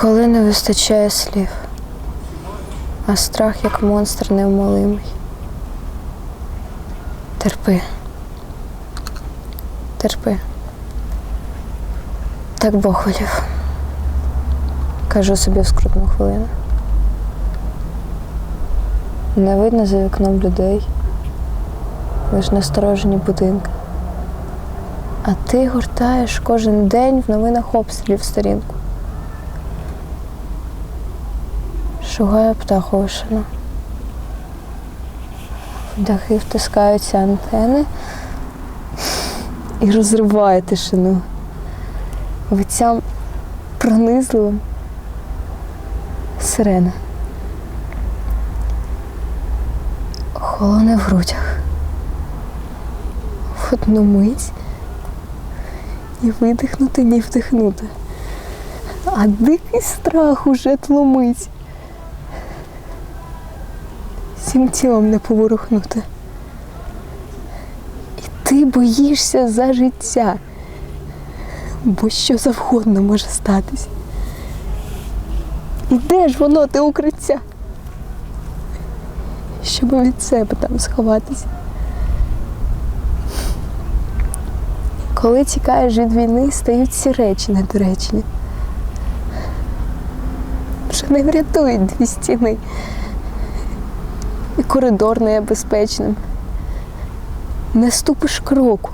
Коли не вистачає слів, а страх як монстр невмолимий. Терпи. Терпи. Так Бог волів. Кажу собі в скрутну хвилину. Не видно за вікном людей, лиш насторожені будинки. А ти гортаєш кожен день в новинах обстрілів сторінку. Шугає птаховишина. В дахи втискаються антени і розриває тишину. Витцям пронизливим сирена. Холоне в грудях. В одну мить і видихнути, ні вдихнути. А дикий страх уже тлумить. Всім тілом не поворухнути. І ти боїшся за життя, бо що завгодно може статись. І де ж воно те укриття? Щоб від себе там сховатися. Коли тікаєш від війни, стають ці речі недоречні. Вже не врятують дві стіни. І коридор не є безпечним. Не ступиш кроку,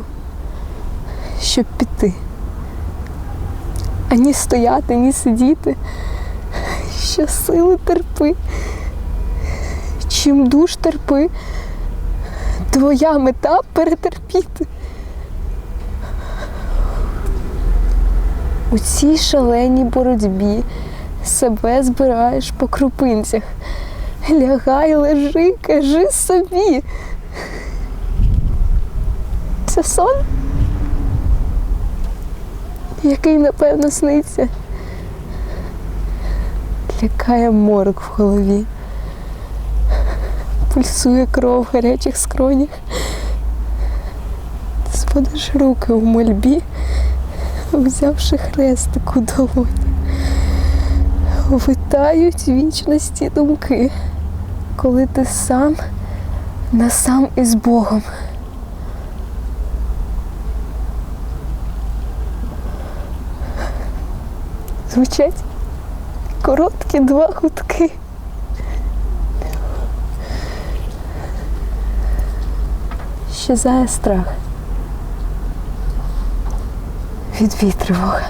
щоб піти. Ані стояти, ні сидіти. Що сили терпи. Чим душ терпи, твоя мета перетерпіти. У цій шаленій боротьбі себе збираєш по крупинцях. Лягай, лежи, кажи собі. Це сон, який, напевно, сниться. Лякає морок в голові. Пульсує кров в гарячих скронях. Зводиш руки у мольбі, взявши хрестик у долоні. Витають вічності думки, коли ти сам на сам із Богом. Звучать короткі два гудки. Щезає страх від вітривога.